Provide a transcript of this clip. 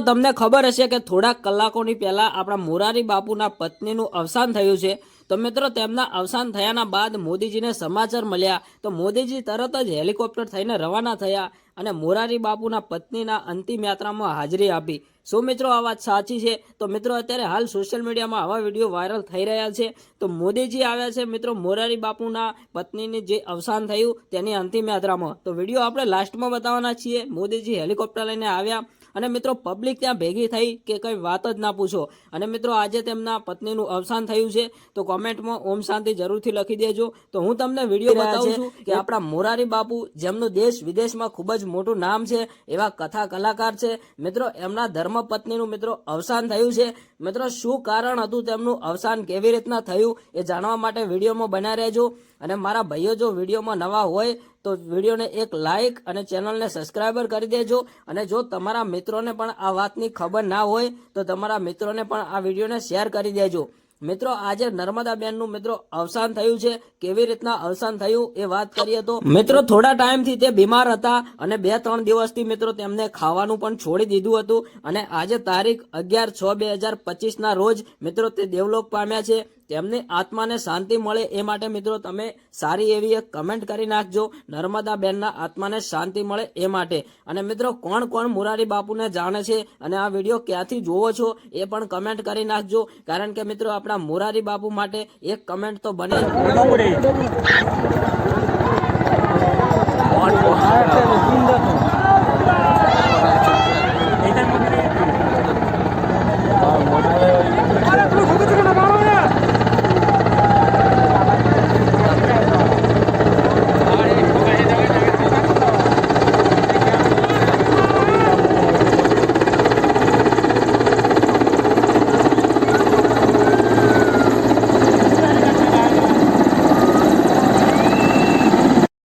તમને ખબર હશે કે થોડાક કલાકોની પહેલાં આપણા મોરારી બાપુના પત્નીનું અવસાન થયું છે. તો મિત્રો, તેમના અવસાન થયાના બાદ મોદીજીને સમાચાર મળ્યા. તો મોદીજી તરત જ હેલિકોપ્ટર થઈને રવાના થયા અને મોરારી બાપુના પત્નીના અંતિમ યાત્રામાં હાજરી આપી. શું મિત્રો, આ વાત સાચી છે? તો મિત્રો, અત્યારે હાલ સોશિયલ મીડિયામાં આવા વીડિયો વાયરલ થઈ રહ્યા છે. તો મોદીજી આવ્યા છે મિત્રો, મોરારી બાપુના પત્નીની જે અવસાન થયું તેની અંતિમ યાત્રામાં. તો વીડિયો આપણે લાસ્ટમાં બતાવવાના છીએ. મોદીજી હેલિકોપ્ટર લઈને આવ્યા. અને મિત્રો પબ્લિક ત્યાં ભેગી થઈ કે કંઈ વાત જ ના પૂછો. અને મિત્રો આજે તેમના પત્નીનું અવસાન થયું છે તો કોમેન્ટમાં ઓમ શાંતિ જરૂરથી લખી દેજો. તો હું તમને વીડિયો બતાવું છું કે આપણા મોરારી બાપુ જેમનું દેશ વિદેશમાં ખૂબ જ મોટું નામ છે એવા કથા કલાકાર છે. મિત્રો એમના ધર્મપત્નીનું મિત્રો અવસાન થયું છે. મિત્રો શું કારણ હતું તેમનું અવસાન? કેવી રીતના થયું? એ જાણવા માટે વિડીયોમાં બન્યા રહેજો. અને મારા ભાઈઓ જો વિડીયોમાં નવા હોય તો વિડીયોને એક લાઇક અને ચેનલને સબસ્ક્રાઈબર કરી દેજો. અને જો તમારા મિત્રોને પણ આ વાતની ખબર ના હોય, તો તમારા મિત્રોને પણ આ વિડીયોને શેર કરી દેજો. મિત્રો, આજે નર્મદા બેનનું મિત્રો અવસાન થયું છે. કેવી રીતના અવસાન થયું એ વાત કરીએ તો, મિત્રો, થોડા ટાઈમથી તે બીમાર હતા અને બે ત્રણ દિવસથી મિત્રો તેમને ખાવાનું પણ છોડી દીધું હતું. અને આજે તારીખ અગિયાર છ બે હજાર પચીસના રોજ મિત્રો તે દેવલોક પામ્યા છે. તેમની આત્માને શાંતિ મળે એ માટે મિત્રો તમે સારી એવી એક કમેન્ટ કરી નાખજો. નર્મદા બેનના આત્માને શાંતિ મળે એ માટે. અને મિત્રો, કોણ કોણ મુરારી બાપુને જાણે છે અને આ વીડિયો ક્યાંથી જોવો છો એ પણ કમેન્ટ કરી નાખજો. કારણ કે મિત્રો આપણા મોરારી બાપુ માટે એક કમેન્ટ તો બને